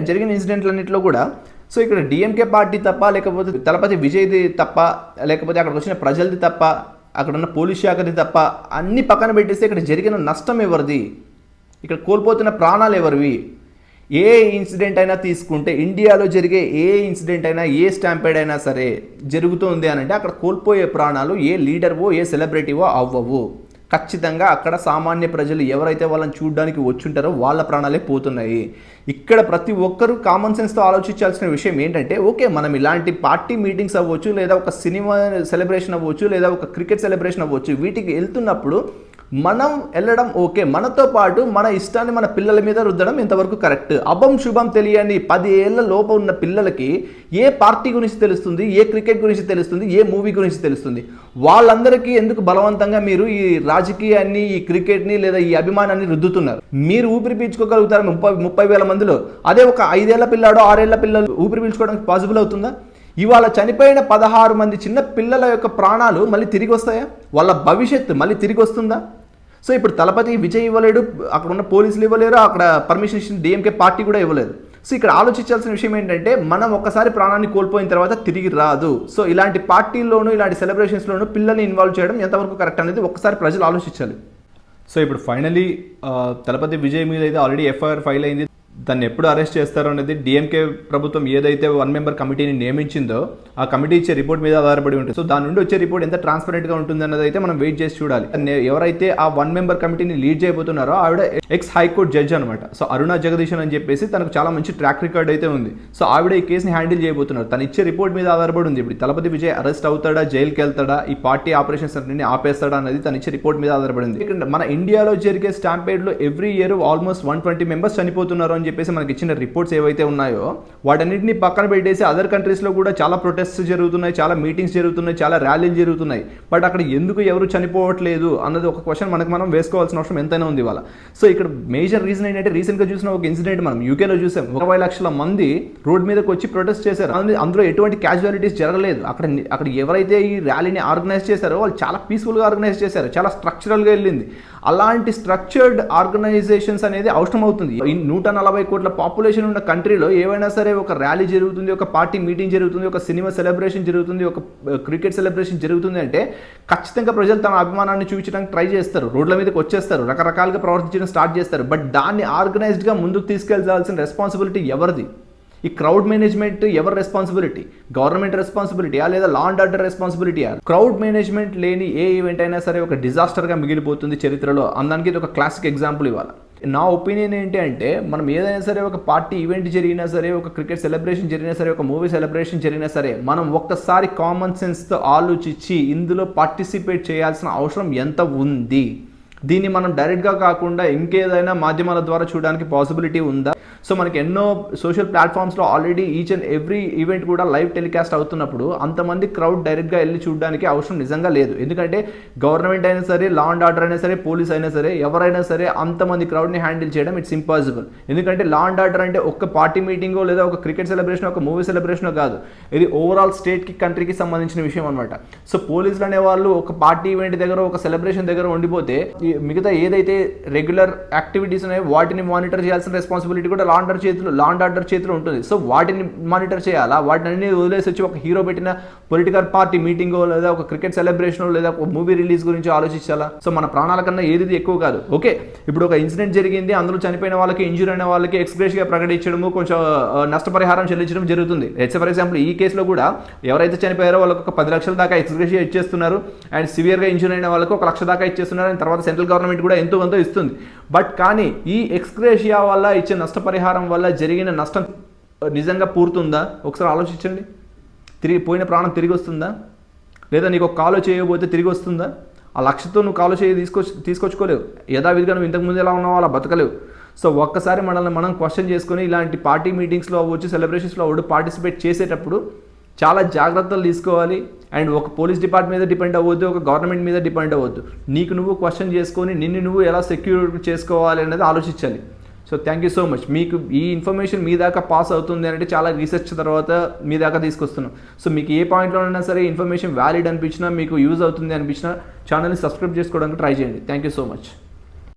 జరిగిన ఇన్సిడెంట్లన్నింటిలో కూడా సో ఇక్కడ డిఎంకే పార్టీ తప్ప లేకపోతే తలపతి విజయ్ది తప్ప లేకపోతే అక్కడికి వచ్చిన ప్రజలది తప్ప అక్కడ ఉన్న పోలీస్ శాఖది తప్ప అన్ని పక్కన పెట్టేస్తే ఇక్కడ జరిగిన నష్టం ఎవరిది? ఇక్కడ కోల్పోతున్న ప్రాణాలు ఎవరివి? ఏ ఇన్సిడెంట్ అయినా తీసుకుంటే ఇండియాలో జరిగే ఏ ఇన్సిడెంట్ అయినా ఏ స్టాంపేడ్ అయినా సరే జరుగుతుంది అని అంటే అక్కడ కోల్పోయే ప్రాణాలు ఏ లీడర్వో ఏ సెలబ్రిటీవో అవ్వవు. ఖచ్చితంగా అక్కడ సామాన్య ప్రజలు ఎవరైతే వాళ్ళని చూడడానికి వచ్చుంటారో వాళ్ళ ప్రాణాలే పోతున్నాయి. ఇక్కడ ప్రతి ఒక్కరూ కామన్ సెన్స్తో ఆలోచించాల్సిన విషయం ఏంటంటే ఓకే మనం ఇలాంటి పార్టీ మీటింగ్స్ అవ్వచ్చు లేదా ఒక సినిమా సెలబ్రేషన్ అవ్వచ్చు లేదా ఒక క్రికెట్ సెలబ్రేషన్ అవ్వచ్చు వీటికి వెళ్తున్నప్పుడు మనం వెళ్ళడం ఓకే. మనతో పాటు మన ఇష్టాన్ని మన పిల్లల మీద రుద్దడం ఇంతవరకు కరెక్ట్. అభం శుభం తెలియని పది ఏళ్ళ లోపు ఉన్న పిల్లలకి ఏ పార్టీ గురించి తెలుస్తుంది ఏ క్రికెట్ గురించి తెలుస్తుంది ఏ మూవీ గురించి తెలుస్తుంది? వాళ్ళందరికీ ఎందుకు బలవంతంగా మీరు ఈ రాజకీయాన్ని ఈ క్రికెట్ని లేదా ఈ అభిమానాన్ని రుద్దుతున్నారు? మీరు ఊపిరి పీల్చుకోగలుగుతారు ముప్పై ముప్పై వేల మందిలో? అదే ఒక ఐదేళ్ళ పిల్లాడో ఆరేళ్ళ పిల్లలు ఊపిరి పీల్చుకోవడానికి పాసిబుల్ అవుతుందా? ఇవాళ చనిపోయిన పదహారు మంది చిన్న పిల్లల యొక్క ప్రాణాలు మళ్ళీ తిరిగి వస్తాయా? వాళ్ళ భవిష్యత్తు మళ్ళీ తిరిగి వస్తుందా? సో ఇప్పుడు తలపతి విజయ్ ఇవ్వలేడు అక్కడ ఉన్న పోలీసులు ఇవ్వలేరు అక్కడ పర్మిషన్ ఇచ్చిన డిఎంకే పార్టీ కూడా ఇవ్వలేదు. సో ఇక్కడ ఆలోచించాల్సిన విషయం ఏంటంటే మనం ఒకసారి ప్రాణాన్ని కోల్పోయిన తర్వాత తిరిగి రాదు. సో ఇలాంటి పార్టీల్లోనూ ఇలాంటి సెలబ్రేషన్స్లోనూ పిల్లల్ని ఇన్వాల్వ్ చేయడం ఎంతవరకు కరెక్ట్ అనేది ఒకసారి ప్రజలు ఆలోచించాలి. సో ఇప్పుడు ఫైనలీ తలపతి విజయ్ మీద అయితే ఆల్రెడీ ఎఫ్ఐఆర్ ఫైల్ అయింది. దాన్ని ఎప్పుడు అరెస్ట్ చేస్తారో అనేది డిఎంకే ప్రభుత్వం ఏదైతే వన్ మెంబర్ కమిటీని నియమించిందో ఆ కమిటీ ఇచ్చే రిపోర్ట్ మీద ఆధారపడి ఉంటుంది. సో దాని నుండి వచ్చే రిపోర్ట్ ఎంత ట్రాన్స్పరెంట్గా ఉంటుంది అన్నది అయితే మనం వెయిట్ చేసి చూడాలి. ఎవరైతే ఆ వన్ మెంబర్ కమిటీని లీడ్ చేయబోతున్నారో ఆవిడ ఎక్స్ హైకోర్టు జడ్జ్ అనమాట సో అరుణ జగదీశన్ అని చెప్పేసి తనకు చాలా మంచి ట్రాక్ రికార్డ్ అయితే ఉంది. సో ఆవిడ ఈ కేసుని హ్యాండిల్ చేయబోతున్నారు. తను ఇచ్చే రిపోర్ట్ మీద ఆధారపడి ఉంది. ఇప్పుడు తలపతి విజయ్ అరెస్ట్ అవుతాడా జైలుకి వెళ్తాడా ఈ పార్టీ ఆపరేషన్స్ అన్ని ఆపేస్తాడా అనేది తను ఇచ్చే రిపోర్ట్ మీద ఆధారపడింది మన ఇండియాలో జరిగే స్టాంపేడ్లో every year almost one twenty members చనిపోతున్నారు అని చెప్పేసి మనకి ఇచ్చిన రిపోర్ట్స్ ఏవైతే ఉన్నాయో వాటన్నింటినీ పక్కన పెట్టేసి అదర్ కంట్రీస్లో కూడా చాలా ప్రొటెస్ట్ జరుగుతున్నాయి చాలా మీటింగ్స్ జరుగుతున్నాయి చాలా ర్యాలీలు జరుగుతున్నాయి. బట్ అక్కడ ఎందుకు ఎవరు చనిపోవట్లేదు అన్నది ఒక క్వశ్చన్ మనకు మనం వేసుకోవాల్సిన అవసరం ఎంతైనా ఉంది ఇవాళ. సో ఇక్కడ మేజర్ రీజన్ ఏంటంటే రీసెంట్గా చూసిన ఒక ఇన్సిడెంట్ మనం యూకేలో చూసాం. ఇరవై లక్షల మంది రోడ్ మీదకి వచ్చి ప్రొటెస్ట్ చేశారు. అందులో- అందులో ఎటువంటి క్యాజువాలిటీస్ జరగలేదు. అక్కడ అక్కడ ఎవరైతే ఈ ర్యాలీని ఆర్గనైజ్ చేశారో వాళ్ళు చాలా పీస్ఫుల్గా ఆర్గనైజ్ చేశారు. చాలా స్ట్రక్చరల్గా వెళ్ళింది. అలాంటి స్ట్రక్చర్డ్ ఆర్గనైజేషన్స్ అనేది అవసరం అవుతుంది నూట నలభై కోట్ల పాపులేషన్ ఉన్న కంట్రీలో ఏవైనా సరే ఒక ర్యాలీ జరుగుతుంది ఒక పార్టీ మీటింగ్ జరుగుతుంది ఒక సినిమా సెలబ్రేషన్ జరుగుతుంది ఒక క్రికెట్ సెలబ్రేషన్ జరుగుతుంది అంటే ఖచ్చితంగా ప్రజలు తమ అభిమానాన్ని చూపించడానికి ట్రై చేస్తారు రోడ్ల మీదకి వచ్చేస్తారు రకరకాలుగా ప్రవర్తించడం స్టార్ట్ చేస్తారు. బట్ దాన్ని ఆర్గనైజ్డ్గా ముందుకు తీసుకెళ్ళాల్సిన రెస్పాన్సిబిలిటీ ఎవరిది? ఈ క్రౌడ్ మేనేజ్మెంట్ ఎవరి రెస్పాన్సిబిలిటీ గవర్నమెంట్ రెస్పాన్సిబిలిటీయా లేదా లా అండ్ ఆర్డర్ రెస్పాన్సిబిలిటీయా క్రౌడ్ మేనేజ్మెంట్ లేని ఏ ఈవెంట్ అయినా సరే ఒక డిజాస్టర్గా మిగిలిపోతుంది చరిత్రలో. అందానికి ఇది ఒక క్లాసిక్ ఎగ్జాంపుల్ ఇవ్వాలి నా ఒపీనియన్ ఏంటి అంటే మనం ఏదైనా సరే ఒక పార్టీ ఈవెంట్ జరిగినా సరే ఒక క్రికెట్ సెలబ్రేషన్ జరిగినా సరే ఒక మూవీ సెలబ్రేషన్ జరిగినా సరే మనం ఒక్కసారి కామన్ సెన్స్తో ఆలోచించి ఇందులో పార్టిసిపేట్ చేయాల్సిన అవసరం ఎంత ఉంది? దీన్ని మనం డైరెక్ట్గా కాకుండా ఇంకేదైనా మాధ్యమాల ద్వారా చూడడానికి పాసిబిలిటీ ఉందా? సో మనకి ఎన్నో social ప్లాట్ఫామ్స్లో already each and every event కూడా లైవ్ టెలికాస్ట్ అవుతున్నప్పుడు అంతమంది క్రౌడ్ డైరెక్ట్గా వెళ్ళి చూడడానికి అవసరం నిజంగా లేదు. ఎందుకంటే గవర్నమెంట్ అయినా సరే లా అండ్ ఆర్డర్ అయినా సరే పోలీస్ అయినా సరే ఎవరైనా సరే అంతమంది క్రౌడ్ని హ్యాండిల్ చేయడం ఇట్స్ ఇంపాసిబుల్ ఎందుకంటే లా అండ్ ఆర్డర్ అంటే ఒక్క పార్టీ మీటింగో లేదా ఒక క్రికెట్ సెలబ్రేషన్ ఒక మూవీ సెలబ్రేషన్ కాదు. ఇది ఓవరాల్ స్టేట్కి కంట్రీకి సంబంధించిన విషయం అనమాట సో పోలీసులు అనే వాళ్ళు ఒక పార్టీ ఈవెంట్ దగ్గర ఒక సెలబ్రేషన్ దగ్గర ఉండిపోతే ఈ మిగతా ఏదైతే రెగ్యులర్ యాక్టివిటీస్ ఉన్నాయో వాటిని మానిటర్ చేయాల్సిన రెస్పాన్సిబిలిటీ కూడా లాండర్ ఆర్డర్ చేతిలో లాండ్ ఆర్డర్ చేతిలో ఉంటుంది. సో వాటిని మానిటర్ చేయాలా? వాటిని అన్ని వదిలేసి వచ్చి ఒక హీరో పెట్టిన పొలిటికల్ పార్టీ మీటింగో లేదా ఒక క్రికెట్ సెలబ్రేషన్ లేదా ఒక మూవీ రిలీజ్ గురించి ఆలోచించాలా? సో మన ప్రాణాల కన్నా ఏది ఎక్కువ కాదు. ఓకే ఇప్పుడు ఒక ఇన్సిడెంట్ జరిగింది అందులో చనిపోయిన వాళ్ళకి ఇంజూర్ అయిన వాళ్ళకి ఎక్స్ప్రెస్గా ప్రకటించడము కొంచెం నష్టపరిహారం చెల్లించడం జరుగుతుంది. ఎట్స్ ఫర్ ఎగ్జాంపుల్ ఈ కేసులో కూడా ఎవరైతే చనిపోయారో వాళ్ళకి ఒక పది లక్షల దాకా ఎక్స్ప్రెస్ ఇచ్చేస్తున్నారు. అండ్ సివియర్గా ఇంజూర్ అయిన వాళ్ళకి ఒక లక్ష దాకా ఇచ్చేస్తున్నారు. అండ్ తర్వాత సెంట్రల్ గవర్నమెంట్ కూడా ఎంతో కొంత ఇస్తుంది. బట్ కానీ ఈ ఎక్స్గ్రేషియా వల్ల ఇచ్చే నష్టపరిహారం వల్ల జరిగిన నష్టం నిజంగా పూర్తుందా? ఒకసారి ఆలోచించండి. తిరిగి పోయిన ప్రాణం తిరిగి వస్తుందా? లేదా నీకు ఒక కాలో చేయబోతే తిరిగి వస్తుందా? ఆ లక్ష్యతో నువ్వు కాలు చేయి తీసుకొచ్చి తీసుకొచ్చుకోలేవు. యథావిధిగా నువ్వు ఇంతకుముందు ఎలా ఉన్నావు అలా బతకలేవు. సో ఒక్కసారి మనల్ని మనం క్వశ్చన్ చేసుకొని ఇలాంటి పార్టీ మీటింగ్స్లో అవ్వచ్చు సెలబ్రేషన్స్లో అవ్వడు పార్టిసిపేట్ చేసేటప్పుడు చాలా జాగ్రత్తలు తీసుకోవాలి. అండ్ ఒక పోలీస్ డిపార్ట్మెంట్ మీద డిపెండ్ అవ్వద్దు ఒక గవర్నమెంట్ మీద డిపెండ్ అవ్వద్దు. నీకు నువ్వు క్వశ్చన్ చేసుకొని నిన్ను నువ్వు ఎలా సెక్యూర్ చేసుకోవాలి అనేది ఆలోచించాలి. So thank you so much మీకు ఈ ఇన్ఫర్మేషన్ మీ దాకా పాస్ అవుతుంది అంటే చాలా రీసెర్చ్ తర్వాత మీ దాకా తీసుకొస్తున్నాం. సో మీకు ఏ పాయింట్లోనైనా సరే ఇన్ఫర్మేషన్ వ్యాలిడ్ అనిపించినా మీకు యూజ్ అవుతుంది అనిపించినా ఛానల్ని సబ్స్క్రైబ్ చేసుకోవడానికి ట్రై చేయండి. Thank you so much